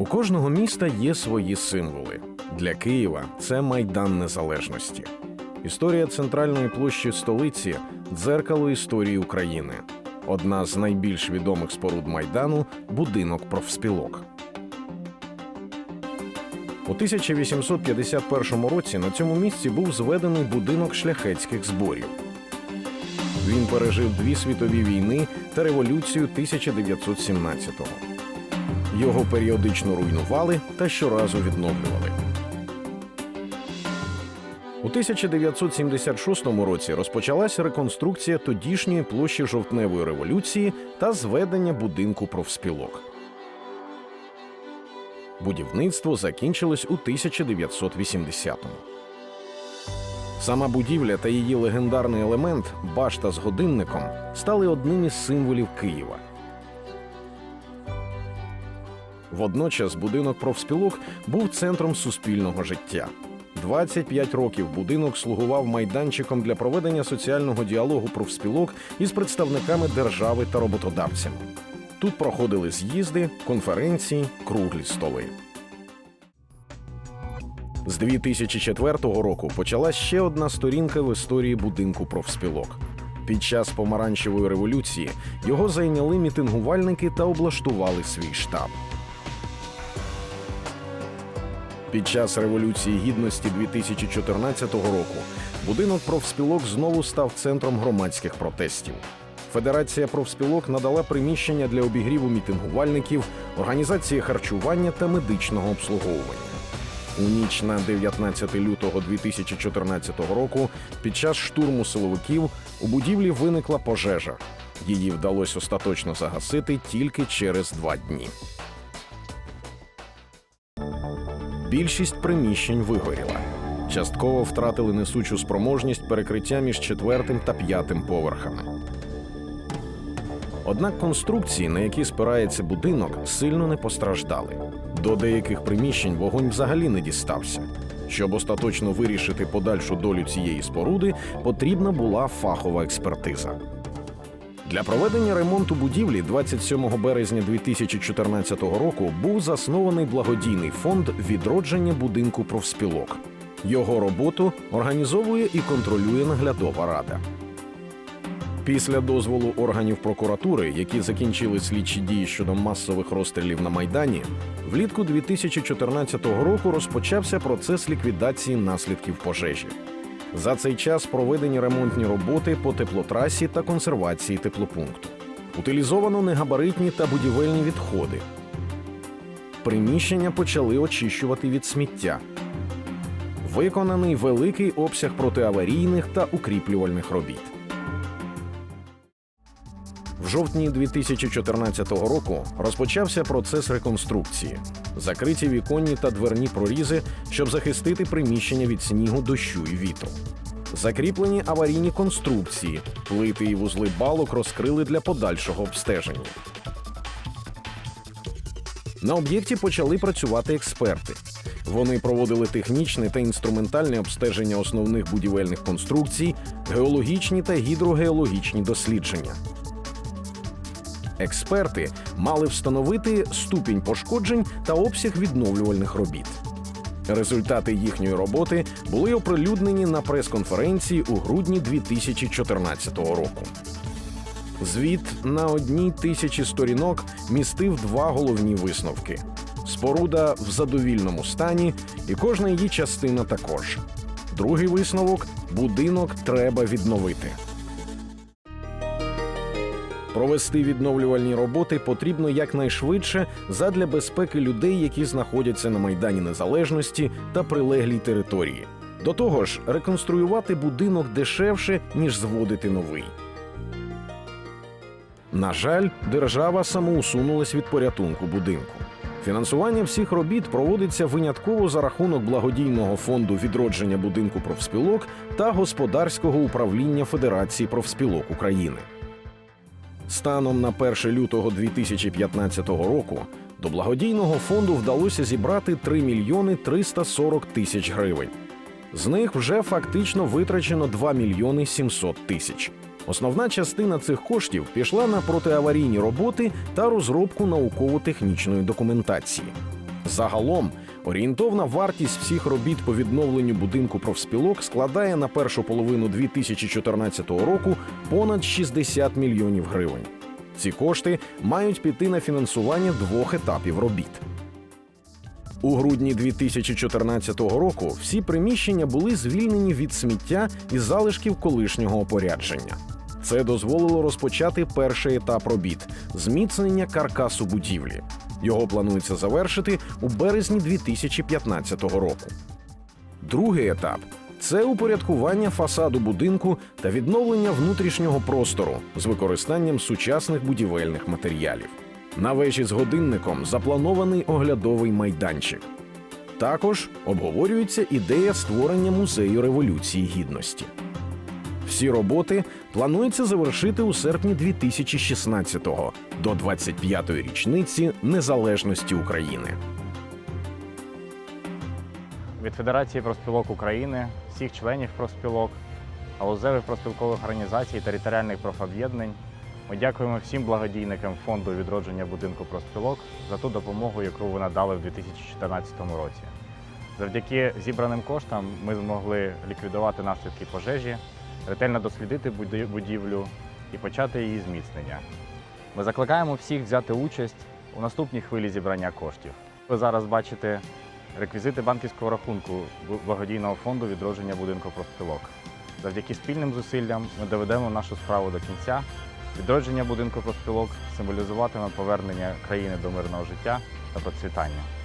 У кожного міста є свої символи. Для Києва це майдан незалежності. Історія центральної площі столиці дзеркало історії України. Одна з найбільш відомих споруд майдану будинок профспілок. У 1851 році на цьому місці був зведений будинок шляхетських зборів. Він пережив дві світові війни та революцію 1917-го. Його періодично руйнували та щоразу відновлювали. У 1976 році розпочалася реконструкція тодішньої площі жовтневої революції та зведення будинку профспілок. Будівництво закінчилось у 1980-му. Сама будівля та її легендарний елемент башта з годинником стали одним із символів Києва. Водночас будинок профспілок був центром суспільного життя. 25 років будинок слугував майданчиком для проведення соціального діалогу профспілок із представниками держави та роботодавцями. Тут проходили з'їзди, конференції, круглі столи. З 2004 року почалась ще одна сторінка в історії будинку профспілок. Під час помаранчевої революції його зайняли мітингувальники та облаштували свій штаб. Під час революції гідності 2014 року будинок профспілок знову став центром громадських протестів. Федерація профспілок надала приміщення для обігріву мітингувальників, організації харчування та медичного обслуговування. У ніч на 19 лютого 2014 року під час штурму силовиків у будівлі виникла пожежа. Її вдалося остаточно загасити тільки через два дні. Більшість приміщень вигоріла. Частково втратили несучу спроможність перекриття між четвертим та п'ятим поверхами. Однак конструкції, на які спирається будинок, сильно не постраждали. До деяких приміщень вогонь взагалі не дістався. Щоб остаточно вирішити подальшу долю цієї споруди, потрібна була фахова експертиза. Для проведення ремонту будівлі 27 березня 2014 року був заснований благодійний фонд відродження будинку профспілок. Його роботу організовує і контролює наглядова рада. Після дозволу органів прокуратури, які закінчили слідчі дії щодо масових розстрілів на майдані, влітку 2014 року розпочався процес ліквідації наслідків пожежі. За цей час проведені ремонтні роботи по теплотрасі та консервації теплопункту. Утилізовано негабаритні та будівельні відходи. Приміщення почали очищувати від сміття. Виконаний великий обсяг протиаварійних та укріплювальних робіт. В жовтні 2014 року розпочався процес реконструкції. Закриті віконні та дверні прорізи, щоб захистити приміщення від снігу, дощу і вітру. Закріплені аварійні конструкції, плити і вузли балок розкрили для подальшого обстеження. На об'єкті почали працювати експерти. Вони проводили технічне та інструментальне обстеження основних будівельних конструкцій, геологічні та гідрогеологічні дослідження. Експерти мали встановити ступінь пошкоджень та обсяг відновлювальних робіт. Результати їхньої роботи були оприлюднені на прес-конференції у грудні 2014 року. Звіт на одній тисячі сторінок містив два головні висновки: споруда в задовільному стані, і кожна її частина також. Другий висновок будинок треба відновити. Провести відновлювальні роботи потрібно якнайшвидше задля безпеки людей, які знаходяться на Майдані Незалежності та прилеглій території. До того ж, реконструювати будинок дешевше, ніж зводити новий. На жаль, держава самоусунулась від порятунку будинку. Фінансування всіх робіт проводиться винятково за рахунок благодійного фонду відродження будинку профспілок та господарського управління Федерації профспілок України. Станом на 1 лютого 2015 року до благодійного фонду вдалося зібрати 3 мільйони 340 тисяч гривень. З них вже фактично витрачено 2 мільйони 700 тисяч. Основна частина цих коштів пішла на протиаварійні роботи та розробку науково-технічної документації. Загалом орієнтовна вартість всіх робіт по відновленню будинку профспілок складає на першу половину 2014 року понад 60 мільйонів гривень. Ці кошти мають піти на фінансування двох етапів робіт. У грудні 2014 року всі приміщення були звільнені від сміття і залишків колишнього опорядження. Це дозволило розпочати перший етап робіт зміцнення каркасу будівлі. Його планується завершити у березні 2015 року. Другий етап це упорядкування фасаду будинку та відновлення внутрішнього простору з використанням сучасних будівельних матеріалів. На вежі з годинником запланований оглядовий майданчик. Також обговорюється ідея створення музею революції гідності. Всі роботи планується завершити у серпні 2016-го до 25-ї річниці незалежності України. від Федерації профспілок України, всіх членів профспілок, галузевих профспілкових організацій, територіальних профоб'єднань. Ми дякуємо всім благодійникам фонду відродження будинку профспілок за ту допомогу, яку ви надали в 2014 році. Завдяки зібраним коштам ми змогли ліквідувати наслідки пожежі, ретельно дослідити будівлю і почати її зміцнення. Ми закликаємо всіх взяти участь у наступній хвилі зібрання коштів. Ви зараз бачите реквізити банківського рахунку благодійного фонду відродження будинку профспілок. Завдяки спільним зусиллям ми доведемо нашу справу до кінця. Відродження будинку профспілок символізуватиме повернення країни до мирного життя та процвітання.